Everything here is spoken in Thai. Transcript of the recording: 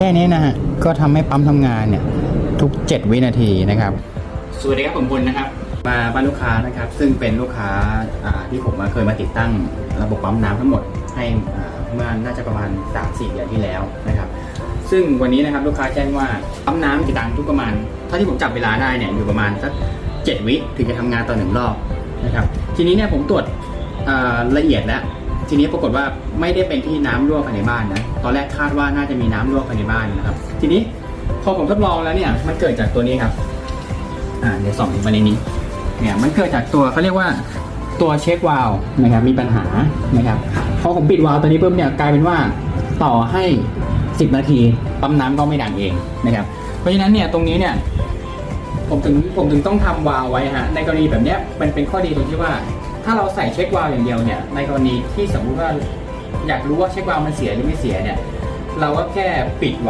แค่นี้นะฮะก็ทำให้ปั๊มทำงานเนี่ยทุก 7 วินาทีนะครับ สวัสดีครับผมบุญนะครับ มาบ้านลูกค้านะครับ ซึ่งเป็นลูกค้าอ่าที่ผมมาเคยมาติดตั้งระบบปั๊มน้ำทั้งหมดให้อ่าเมื่อน่าจะประมาณ 3-4 เดือนที่แล้วนะครับ ซึ่งวันนี้นะครับลูกค้าแจ้งว่าปั๊มน้ำจะดังทุกประมาณเท่าที่ผมจับเวลาได้เนี่ยอยู่ประมาณสัก 7 วิถึงจะทำงานต่อหนึ่งรอบนะครับ ทีนี้เนี่ยผมตรวจอ่าละเอียดแล้ว ทีนี้ปรากฏว่าไม่ได้เป็นที่น้ำรั่วภายในบ้านนะ ตอนแรกคาดว่าน่าจะมีน้ำรั่วภายในบ้านนะครับ ทีนี้พอผมทดลองแล้วเนี่ย มันเกิดจากตัวนี้ครับ อ่าเดี๋ยวส่องมาในนี้ เนี่ย มันเกิดจากตัวเขาเรียกว่าตัวเช็ควาล์วนะครับ มีปัญหานะครับ พอผมปิดวาล์วตัวนี้ปุ๊บเนี่ยกลายเป็นว่าต่อให้ 10 นาทีปั๊มน้ำก็ไม่ดังเองนะครับ เพราะฉะนั้นเนี่ยตรงนี้เนี่ยผมถึงผมถึงต้องทำวาล์วไว้ฮะในกรณีแบบเนี้ยมันเป็นข้อดีตรงที่ว่า ถ้าเราใส่เช็ควาล์วอย่างเดียวเนี่ย ในกรณีที่สมมุติว่าอยากรู้ว่าเช็ควาล์วมันเสียหรือไม่เสียเนี่ย เราก็แค่ปิดไว้